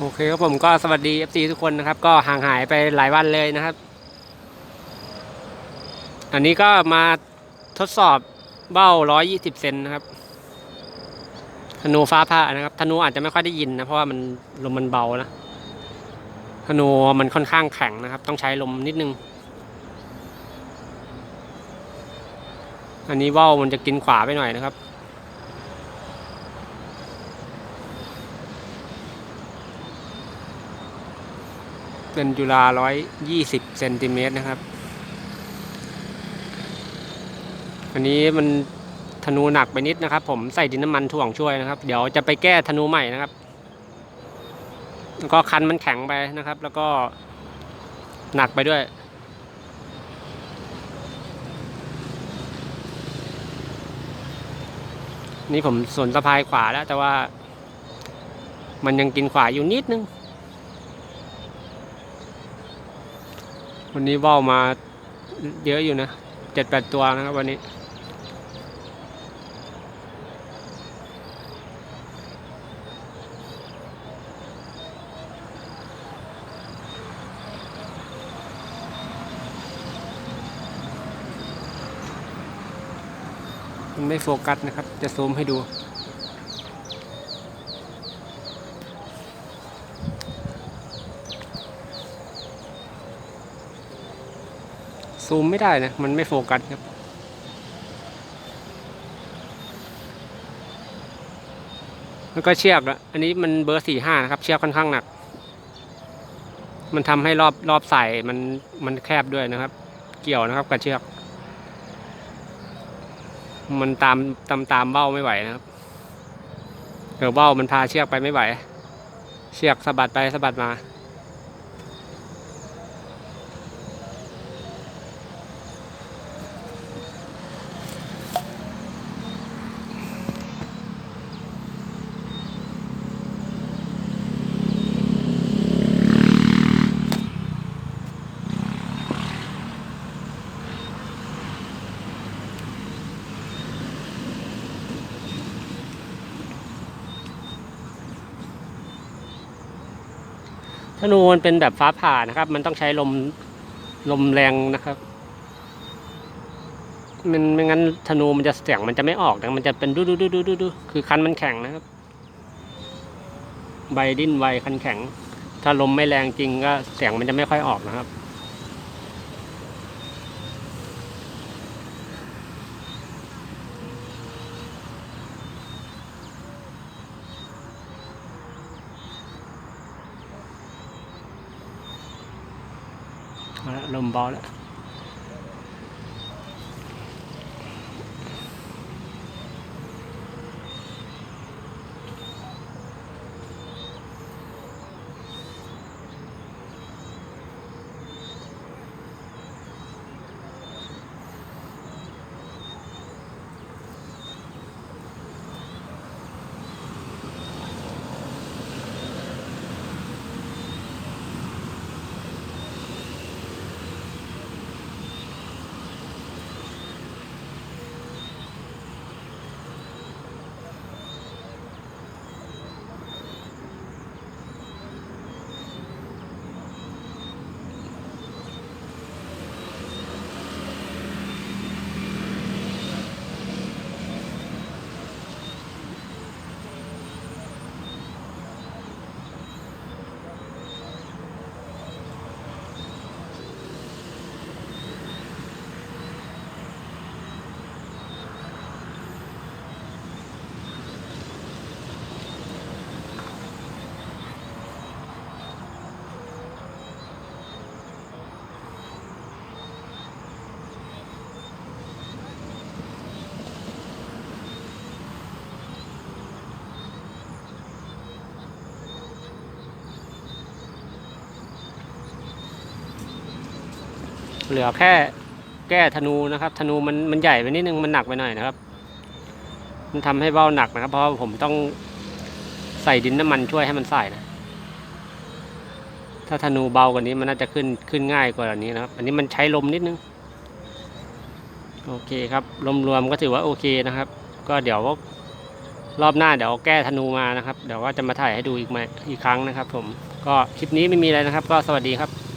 โอเคครับผมก็สวัสดี FC ทุกคนนะครับ ก็ห่างหายไปหลายวันเลยนะครับ อันนี้ก็มาทดสอบเบ้า 120 เซนนะครับธนูฟ้าผ่านะครับธนูอาจจะไม่ค่อยได้ยินนะเพราะว่ามันลมมันเบานะธนูมันค่อนข้างแข็งนะครับ ต้องใช้ลมนิดนึง อันนี้ว่าวมันจะกินขวาไปหน่อยนะครับ เป็นจุฬาร้อยยี่สิบเซนติเมตรนะครับ อันนี้มันธนูหนักไปนิดนะครับ ผมใส่ดินน้ำมันถ่วงช่วยนะครับ เดี๋ยวจะไปแก้ธนูใหม่นะครับ แล้วก็คันมันแข็งไปนะครับ แล้วก็หนักไปด้วยนี่ผมสวนสะพายขวาแล้ว แต่ว่า มันยังกินขวาอยู่นิดนึง วันนี้ว่าวมาเยอะอยู่นะเจ็ดแปดตัวนะครับวันนี้มันไม่โฟกัสนะครับ จะซูมให้ดู ซูมไม่ได้นะ มันไม่โฟกัสครับ แล้วก็เชือกละอันนี้มันเบอร์สี่ห้านะครับ เชือกค่อนข้างหนัก มันทำให้รอบรอบใส่มันมันแคบด้วยนะครับ เกี่ยวนะครับกับเชือก มันตามตามตามเบ้าไม่ไหวนะครับเดี๋ยวเบ้ามันพาเชือกไปไม่ไหว เชือกสะบัดไปสะบัดมา ธนูมันเป็นแบบฟ้าผ่านะครับ มันต้องใช้ลมลมแรงนะครับ มันไม่งั้นธนูมันจะเสียงมันจะไม่ออกนะมันจะเป็นดูดูดูดูดูดูคือคันมันแข็งนะครับ ใบดิ้นไวคันแข็ง ถ้าลมไม่แรงจริงก็เสียงมันจะไม่ค่อยออกนะครับ เอาละ เหลือแค่แก้ธนูนะครับ ธนูมันมันใหญ่ไปนิดนึงมันหนักไปหน่อยนะครับ มันทำให้เบ้าหนักนะครับ เพราะผมต้องใส่ดินน้ำมันช่วยให้มันใส่นะ ถ้าธนูเบากว่านี้มันน่าจะขึ้นขึ้นง่ายกว่านี้นะครับ อันนี้มันใช้ลมนิดนึง โอเคครับรวมๆก็ถือว่าโอเคนะครับ ก็เดี๋ยวรอบหน้าเดี๋ยวแก้ธนูมานะครับ เดี๋ยวก็จะมาถ่ายให้ดูอีกไหมอีกครั้งนะครับ ผม ก็คลิปนี้ไม่มีอะไรนะครับ ก็สวัสดีครับ